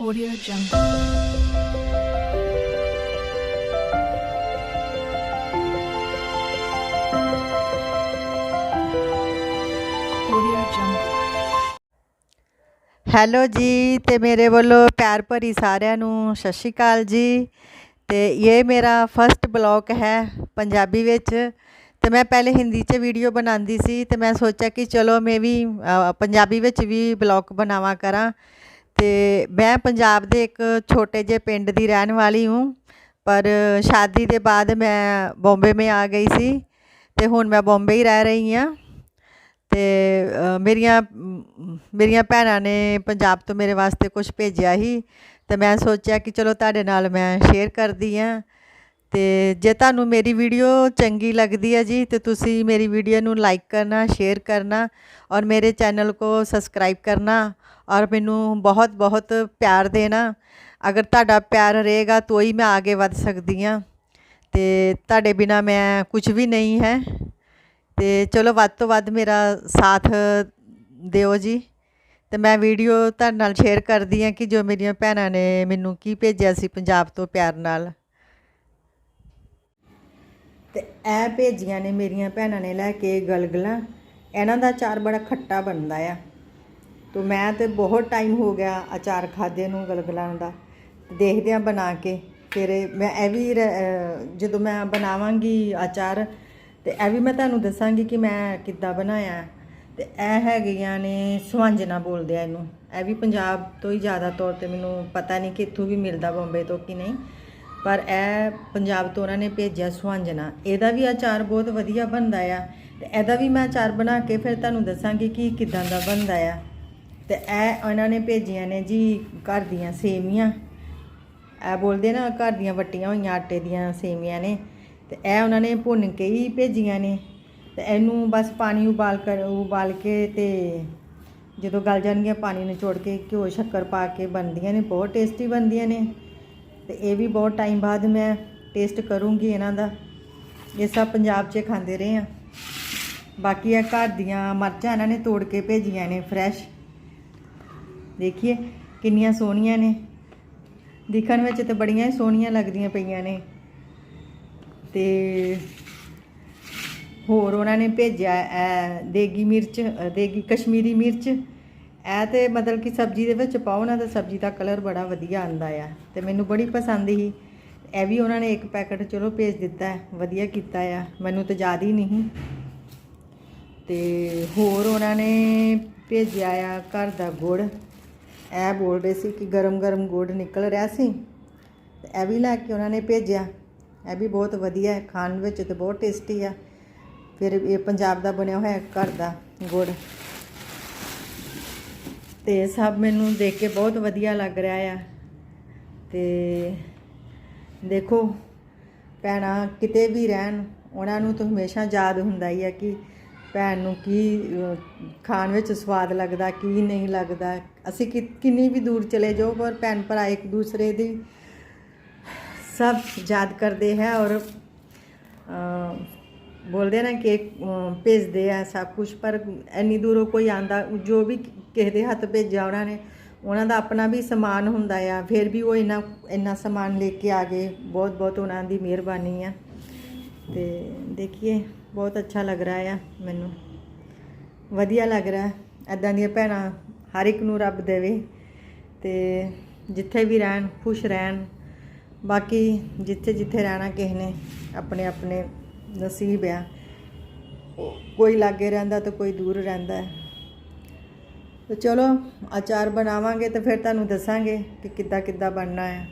Audio Jungle. Hello ਜੀ ਤੇ ਮੇਰੇ ਵੱਲੋਂ ਪਿਆਰ ਭਰੀ ਸਾਰਿਆਂ ਨੂੰ ਸਤਿ ਸ਼੍ਰੀ ਅਕਾਲ ਜੀ ਤੇ ਇਹ ਮੇਰਾ ਫਰਸਟ ਬਲੌਗ ਹੈ ਪੰਜਾਬੀ ਵਿੱਚ ਤੇ ਮੈਂ ਪਹਿਲੇ ਹਿੰਦੀ 'ਚ ਵੀਡੀਓ ਬਣਾਉਂਦੀ ਸੀ ਤੇ ਮੈਂ ਸੋਚਿਆ ਕਿ ਚਲੋ ਮੈਂ ਵੀ ਪੰਜਾਬੀ ਵਿੱਚ ਵੀ ਬਲੌਗ ਬਣਾਵਾ ਕਰਾਂ ਅਤੇ ਮੈਂ ਪੰਜਾਬ ਦੇ ਇੱਕ ਛੋਟੇ ਜਿਹੇ ਪਿੰਡ ਦੀ ਰਹਿਣ ਵਾਲੀ ਹੂੰ, ਪਰ ਸ਼ਾਦੀ ਦੇ ਬਾਅਦ ਮੈਂ ਬੰਬੇ में ਆ ਗਈ ਸੀ ਅਤੇ ਹੁਣ ਮੈਂ ਬੰਬੇ ਹੀ ਰਹਿ ਰਹੀ ਹਾਂ। ਅਤੇ ਮੇਰੀਆਂ ਮੇਰੀਆਂ ਭੈਣਾਂ ਨੇ ਪੰਜਾਬ ਤੋਂ ਮੇਰੇ ਵਾਸਤੇ ਕੁਝ ਭੇਜਿਆ ਸੀ ਅਤੇ ਮੈਂ ਸੋਚਿਆ ਕਿ ਚਲੋ ਤੁਹਾਡੇ ਨਾਲ ਮੈਂ ਸ਼ੇਅਰ ਕਰਦੀ ਹਾਂ। ਅਤੇ ਜੇ ਤੁਹਾਨੂੰ ਮੇਰੀ ਵੀਡੀਓ ਚੰਗੀ ਲੱਗਦੀ ਹੈ ਜੀ, ਤੇ ਤੁਸੀਂ ਮੇਰੀ ਵੀਡੀਓ ਨੂੰ ਲਾਈਕ ਕਰਨਾ ਸ਼ੇਅਰ ਕਰਨਾ ਔਰ ਮੇਰੇ ਚੈਨਲ ਕੋ ਸਬਸਕ੍ਰਾਈਬ ਕਰਨਾ। ਔਰ ਮੈਨੂੰ ਬਹੁਤ ਬਹੁਤ ਪਿਆਰ ਦੇਣਾ। ਅਗਰ ਤੁਹਾਡਾ ਪਿਆਰ ਰਹੇਗਾ ਤਾਂ ਹੀ ਮੈਂ ਆਗੇ ਵੱਧ ਸਕਦੀ ਹਾਂ। ਅਤੇ ਤੁਹਾਡੇ ਬਿਨਾ ਮੈਂ ਕੁਝ ਵੀ ਨਹੀਂ ਹੈ। ਅਤੇ ਚਲੋ ਵੱਧ ਤੋਂ ਵੱਧ ਮੇਰਾ ਸਾਥ ਦਿਓ ਜੀ। ਅਤੇ ਮੈਂ ਵੀਡੀਓ ਤੁਹਾਡੇ ਨਾਲ ਸ਼ੇਅਰ ਕਰਦੀ ਹਾਂ ਕਿ ਜੋ ਮੇਰੀਆਂ ਭੈਣਾਂ ਨੇ ਮੈਨੂੰ ਕੀ ਭੇਜਿਆ ਸੀ ਪੰਜਾਬ ਤੋਂ ਪਿਆਰ ਨਾਲ। ਤੇ ਇਹ ਭੇਜੀਆਂ ਨੇ ਮੇਰੀਆਂ ਭੈਣਾਂ ਨੇ ਲੈ ਕੇ ਗਲਗਲਾਂ। ਇਹਨਾਂ ਦਾ ਚਾਰ ਬੜਾ ਖੱਟਾ ਬਣਦਾ ਆ। ਤੋ ਮੈਂ ਤੇ ਬਹੁਤ ਟਾਈਮ ਹੋ ਗਿਆ ਅਚਾਰ ਖਾਦੇ ਨੂੰ, ਗਲਗਲਾਂ ਦਾ। ਦੇਖਦੇ ਆ ਬਣਾ ਕੇ, ਫਿਰ ਮੈਂ ਇਹ ਵੀ ਰ- ਜਦੋਂ ਮੈਂ ਬਣਾਵਾਂਗੀ ਅਚਾਰ, ਤੇ ਇਹ ਵੀ ਮੈਂ ਤੁਹਾਨੂੰ ਦੱਸਾਂਗੀ ਕਿ ਮੈਂ ਕਿੱਦਾਂ ਬਣਾਇਆ। ਤੇ ਇਹ ਹੈਗੀਆਂ ਨੇ ਸੁਹੰਜਣਾ ਬੋਲਦੇ ਆ ਇਹਨੂੰ। ਇਹ ਵੀ ਪੰਜਾਬ ਤੋਂ ਹੀ ਜ਼ਿਆਦਾ ਤੌਰ ਤੇ ਮੈਨੂੰ ਪਤਾ ਨਹੀਂ ਕਿ ਇੱਥੋਂ ਵੀ ਮਿਲਦਾ ਬੰਬੇ ਤੋਂ ਕਿ ਨਹੀਂ। ਪਰ ਇਹ ਪੰਜਾਬ ਤੋਂ ਉਹਨਾਂ ਨੇ ਭੇਜਿਆ ਸੁਹੰਜਣਾ ਇਹਦਾ ਵੀ ਅਚਾਰ ਬਹੁਤ ਵਧੀਆ ਬਣਦਾ ਆ। ਤੇ ਇਹਦਾ ਵੀ ਮੈਂ ਅਚਾਰ ਬਣਾ ਕੇ ਫਿਰ ਤੁਹਾਨੂੰ ਦੱਸਾਂਗੀ ਕਿ ਕਿਦਾਂ ਦਾ ਬਣਦਾ ਆ। ਤੇ ਇਹ ਉਹਨਾਂ ਨੇ ਭੇਜੀਆਂ ਨੇ ਜੀ ਘਰ ਦੀਆਂ ਸੇਵੀਆਂ ਇਹ ਬੋਲਦੇ ਨਾ ਘਰ ਦੀਆਂ ਵੱਟੀਆਂ ਹੋਈਆਂ, ਆਟੇ ਦੀਆਂ ਸੇਵੀਆਂ ਨੇ। ਤੇ ਇਹ ਉਹਨਾਂ ਨੇ ਭੁੰਨ ਕੇ ਹੀ ਭੇਜੀਆਂ ਨੇ। ਤੇ ਇਹਨੂੰ ਬਸ ਪਾਣੀ ਉਬਾਲ ਕਰ, ਉਬਾਲ ਕੇ ਤੇ ਜਦੋਂ ਗਲ ਜਾਣਗੀਆਂ ਪਾਣੀ ਨਿਚੋੜ ਕੇ ਘਿਓ, ਸ਼ੱਕਰ ਪਾ ਕੇ ਬਣਦੀਆਂ ਨੇ, ਬਹੁਤ ਟੇਸਟੀ ਬਣਦੀਆਂ ਨੇ। ਤੇ ਇਹ ਵੀ ਬਹੁਤ ਟਾਈਮ ਬਾਅਦ ਮੈਂ ਟੇਸਟ ਕਰੂੰਗੀ ਇਹਨਾਂ ਦਾ। ਇਹ ਸਭ ਪੰਜਾਬ 'ਚ ਖਾਂਦੇ ਰਹੇ ਆ। ਬਾਕੀ ਇਹ ਘਰ ਦੀਆਂ ਮਰਚਾਂ ਇਹਨਾਂ ਨੇ ਤੋੜ ਕੇ ਭੇਜੀਆਂ ਨੇ ਫਰੈਸ਼ ਦੇਖੀਏ ਕਿੰਨੀਆਂ ਸੋਹਣੀਆਂ ਨੇ। ਦਿਖਣ ਵਿੱਚ ਤੇ ਬੜੀਆਂ ਹੀ ਸੋਹਣੀਆਂ ਲੱਗਦੀਆਂ ਪਈਆਂ ਨੇ। ਤੇ ਹੋਰ ਉਹਨਾਂ ਨੇ ਭੇਜਿਆ, ਇਹ ਦੇਗੀ ਮਿਰਚ, ਦੇਗੀ ਕਸ਼ਮੀਰੀ ਮਿਰਚ। ਇਹ ਤੇ ਮਤਲਬ ਕਿ ਸਬਜ਼ੀ ਦੇ ਵਿੱਚ ਪਾਓ ਨਾ ਤਾਂ ਸਬਜ਼ੀ ਦਾ ਕਲਰ ਬੜਾ ਵਧੀਆ ਆਂਦਾ ਆ। ਤੇ ਮੈਨੂੰ ਬੜੀ ਪਸੰਦ ਸੀ। ਇਹ ਵੀ ਉਹਨਾਂ ਨੇ ਇੱਕ ਪੈਕਟ ਚਲੋ ਭੇਜ ਦਿੱਤਾ, ਵਧੀਆ ਕੀਤਾ ਆ। ਮੈਨੂੰ ਤਾਂ ਯਾਦ ਹੀ ਨਹੀਂ। ਤੇ ਹੋਰ ਉਹਨਾਂ ਨੇ ਭੇਜਿਆ ਆ ਘਰ ਦਾ ਗੁੜ। ਇਹ ਬੋਲ ਰਹੇ ਸੀ ਕਿ ਗਰਮ ਗਰਮ ਗੁੜ ਨਿਕਲ ਰਿਹਾ ਸੀ। ਤੇ ਇਹ ਵੀ ਲੈ ਕੇ ਉਹਨਾਂ ਨੇ ਭੇਜਿਆ। ਇਹ ਵੀ ਬਹੁਤ ਵਧੀਆ ਹੈ, ਖਾਣ ਵਿੱਚ ਤੇ ਬਹੁਤ ਟੇਸਟੀ ਆ। ਫਿਰ ਇਹ ਪੰਜਾਬ ਦਾ ਬਣਿਆ ਹੋਇਆ ਘਰ ਦਾ ਗੁੜ। ਤੇ ਸਭ ਮੈਨੂੰ ਦੇਖ ਕੇ ਬਹੁਤ ਵਧੀਆ ਲੱਗ ਰਿਹਾ ਆ। ਤੇ ਦੇਖੋ, ਭੈਣਾਂ ਕਿਤੇ ਵੀ ਰਹਿਣ, ਉਹਨਾਂ ਨੂੰ ਤਾਂ ਹਮੇਸ਼ਾ ਯਾਦ ਹੁੰਦਾ ਹੀ ਆ ਕਿ ਭੈਣ ਨੂੰ ਕੀ ਖਾਣ ਵਿੱਚ ਸਵਾਦ ਲੱਗਦਾ, ਕੀ ਨਹੀਂ ਲੱਗਦਾ। ਅਸੀਂ ਕਿ- ਕਿੰਨੀ ਵੀ ਦੂਰ ਚਲੇ ਜਾਓ, ਪਰ ਭੈਣ ਭਰਾ ਇੱਕ ਦੂਸਰੇ ਦੀ ਸਭ ਯਾਦ ਕਰਦੇ ਹੈ ਔਰ ਬੋਲਦੇ ਨਾ ਕਿ ਭੇਜਦੇ ਆ ਸਭ ਕੁਝ ਪਰ ਇੰਨੀ ਦੂਰੋਂ ਕੋਈ ਆਂਦਾ ਜੋ ਵੀ ਕਿਸੇ ਦੇ ਹੱਥ ਭੇਜਿਆ ਉਹਨਾਂ ਨੇ, ਉਹਨਾਂ ਦਾ ਆਪਣਾ ਵੀ ਸਮਾਨ ਹੁੰਦਾ ਆ। ਫਿਰ ਵੀ ਉਹ ਇੰਨਾ ਇੰਨਾ ਸਮਾਨ ਲੈ ਕੇ ਆ ਗਏ। ਬਹੁਤ ਬਹੁਤ ਉਹਨਾਂ ਦੀ ਮਿਹਰਬਾਨੀ ਆ। ਤੇ ਦੇਖੀਏ, ਬਹੁਤ ਅੱਛਾ ਲੱਗ ਰਿਹਾ ਆ ਮੈਨੂੰ। ਵਧੀਆ ਲੱਗ ਰਿਹਾ। ਐਦਾਂ ਦੀਆਂ ਭੈਣਾਂ ਹਰ ਇੱਕ ਨੂੰ ਰੱਬ ਦੇਵੇ ਤੇ ਜਿੱਥੇ ਵੀ ਰਹਿਣ, ਖੁਸ਼ ਰਹਿਣ, ਬਾਕੀ ਜਿੱਥੇ ਜਿੱਥੇ ਰਹਿਣਾ ਕਿਸੇ ਨੇ, ਆਪਣੇ ਆਪਣੇ ਨਸੀਬ ਆ। ਕੋਈ ਲਾਗੇ ਰਹਿੰਦਾ ਤੇ ਕੋਈ ਦੂਰ ਰਹਿੰਦਾ। ਹੈ ਤੇ ਚਲੋ ਅਚਾਰ ਬਣਾਵਾਂਗੇ ਤੇ ਫਿਰ ਤੁਹਾਨੂੰ ਦੱਸਾਂਗੇ ਕਿ ਕਿੱਦਾਂ ਕਿੱਦਾਂ ਬਣਨਾ ਹੈ